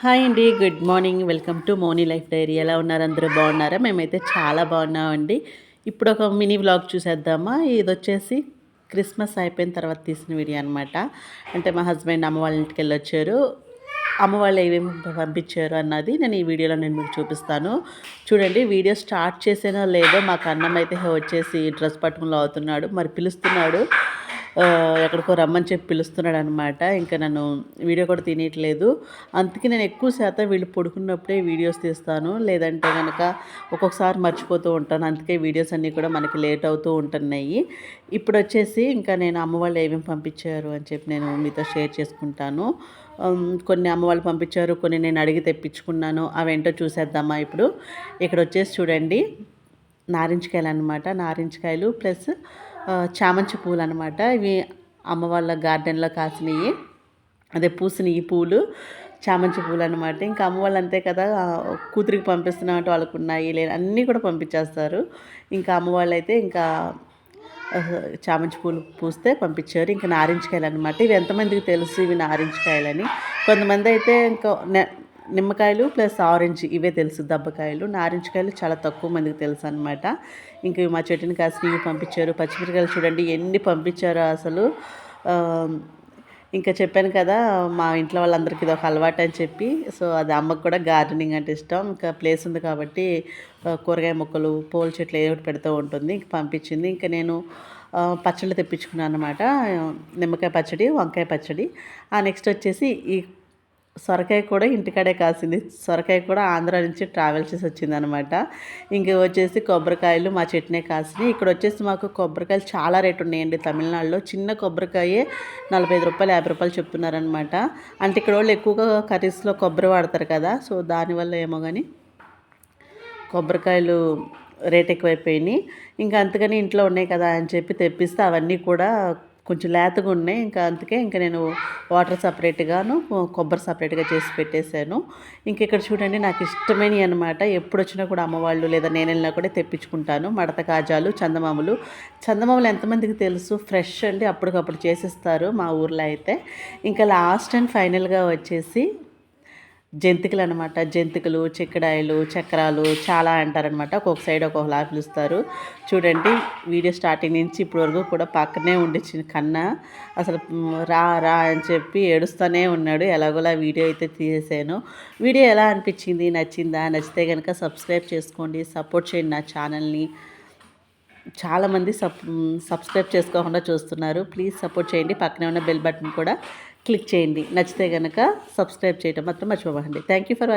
Hi అండి good morning. Welcome to Moni life diary. ఎలా ఉన్నారు? అందరూ బాగున్నారా? మేమైతే చాలా బాగున్నామండి. ఇప్పుడు ఒక మినీ వ్లాగ్ చూసేద్దామా? ఇది వచ్చేసి క్రిస్మస్ అయిపోయిన తర్వాత తీసిన వీడియో అనమాట అంటే మా హస్బెండ్ అమ్మ వాళ్ళ ఇంటికి వెళ్ళొచ్చారు. అమ్మ వాళ్ళు ఏమేమి పంపించారు అన్నది నేను ఈ వీడియోలో నేను మీకు చూపిస్తాను. చూడండి వీడియో స్టార్ట్ చేసేనో లేదో మాకు అన్నం అయితే వచ్చేసి డ్రెస్ పట్టుకుని అవుతున్నాడు మరి పిలుస్తున్నాడు. ఎక్కడికో రమ్మని చెప్పి పిలుస్తున్నాడు అనమాట ఇంకా నన్ను వీడియో కూడా తినేయట్లేదు. అందుకే నేను ఎక్కువ శాతం వీళ్ళు పడుకున్నప్పుడే వీడియోస్ తీస్తాను. లేదంటే కనుక ఒక్కొక్కసారి మర్చిపోతూ ఉంటాను. అందుకే వీడియోస్ అన్నీ కూడా మనకి లేట్ అవుతూ ఉంటున్నాయి. ఇప్పుడు వచ్చేసి ఇంకా నేను అమ్మ వాళ్ళు ఏమేమి పంపించారు అని చెప్పి నేను మీతో షేర్ చేసుకుంటాను. కొన్ని అమ్మ వాళ్ళు పంపించారు కొన్ని నేను అడిగి తెప్పించుకున్నాను. అవేంటో చూసేద్దామా ఇప్పుడు. ఇక్కడ వచ్చేసి చూడండి. నారింజకాయలు అనమాట నారింజకాయలు ప్లస్ చామంతి పూలు అనమాట ఇవి అమ్మ వాళ్ళ గార్డెన్లో కాసినవి అదే పూసినవి పూలు. చామంతి పూలు అనమాట ఇంకా అమ్మ వాళ్ళు అంతే కదా కూతురికి పంపిస్తున్నామంటే వాళ్ళకు ఉన్నాయి లేని అన్నీ కూడా పంపించేస్తారు. ఇంకా అమ్మ వాళ్ళు అయితే ఇంకా చామంతి పూలు పూస్తే పంపించారు. ఇంకా నారింజకాయలు అనమాట ఇవి ఎంతమందికి తెలుసు ఇవి నారింజకాయలని? కొంతమంది అయితే ఇంకా నిమ్మకాయలు ప్లస్ ఆరెంజ్ ఇవే తెలుసు దబ్బకాయలు. నారింజకాయలు చాలా తక్కువ మందికి తెలుసు అనమాట ఇంక మా చెట్టుని కాసి ఇవి పంపించారు. పచ్చిమిరకాయలు చూడండి ఎన్ని పంపించారో అసలు. ఇంకా చెప్పాను కదా మా ఇంట్లో వాళ్ళందరికీ ఇది ఒక అలవాటు అని చెప్పి. సో అది అమ్మకు కూడా గార్డెనింగ్ అంటే ఇష్టం. ఇంకా ప్లేస్ ఉంది కాబట్టి కూరగాయ మొక్కలు పూల చెట్లు ఏదో ఒకటి పెడుతూ ఉంటుంది. ఇంక పంపించింది. ఇంకా నేను పచ్చళ్ళు తెప్పించుకున్నాను అనమాట నిమ్మకాయ పచ్చడి వంకాయ పచ్చడి. ఆ నెక్స్ట్ వచ్చేసి ఈ సొరకాయ కూడా ఇంటికాడే కాసింది. సొరకాయ కూడా ఆంధ్ర నుంచి ట్రావెల్ చేసి వచ్చిందనమాట. ఇంక వచ్చేసి కొబ్బరికాయలు మా చెట్నే కాసినాయి. ఇక్కడ వచ్చేసి మాకు కొబ్బరికాయలు చాలా రేటు ఉన్నాయండి తమిళనాడులో. చిన్న కొబ్బరికాయే నలభై ఐదు రూపాయలు యాభై రూపాయలు చెప్తున్నారనమాట. అంటే ఇక్కడ వాళ్ళు ఎక్కువగా కర్రీస్లో కొబ్బరి వాడతారు కదా సో దానివల్ల ఏమో కానీ కొబ్బరికాయలు రేట్ ఎక్కువైపోయినాయి. ఇంకా అంతకని ఇంట్లో ఉన్నాయి కదా అని చెప్పి తెప్పిస్తే అవన్నీ కూడా కొంచెం లేతగా ఉన్నాయి. ఇంకా అందుకే ఇంకా నేను వాటర్ సపరేట్గాను కొబ్బరి సపరేట్గా చేసి పెట్టేశాను. ఇంక ఇక్కడ చూడండి నాకు ఇష్టమైనవి అనమాట ఎప్పుడు వచ్చినా కూడా అమ్మవాళ్ళు లేదా నేను వెళ్ళినా కూడా తెప్పించుకుంటాను. మడత కాజాలు చందమామలు. చందమామలు ఎంతమందికి తెలుసు? ఫ్రెష్ అండి. అప్పటికప్పుడు చేసిస్తారు మా ఊర్లో అయితే. ఇంకా లాస్ట్ అండ్ ఫైనల్గా వచ్చేసి జంతికలు అనమాట జంతికలు చిక్కడాయలు చక్రాలు చాలా అంటారనమాట. ఒక్కొక్క సైడ్ ఒక్కొక్కలా పిలుస్తారు. చూడండి వీడియో స్టార్టింగ్ నుంచి ఇప్పటి వరకు కూడా పక్కనే ఉండి కన్నా అసలు రా రా అని చెప్పి ఏడుస్తూనే ఉన్నాడు. ఎలాగోలా వీడియో అయితే తీసేసాను. వీడియో ఎలా అనిపించింది? నచ్చిందా? నచ్చితే కనుక సబ్స్క్రైబ్ చేసుకోండి. సపోర్ట్ చేయండి నా ఛానల్ని. చాలామంది సబ్ సబ్స్క్రైబ్ చేసుకోకుండా చూస్తున్నారు. ప్లీజ్ సపోర్ట్ చేయండి. పక్కనే ఉన్న బెల్ బటన్ కూడా క్లిక్ చేయండి. నచ్చితే కనుక సబ్స్క్రైబ్ చేయడం మాత్రం మర్చిపోకండి. Thank you for watching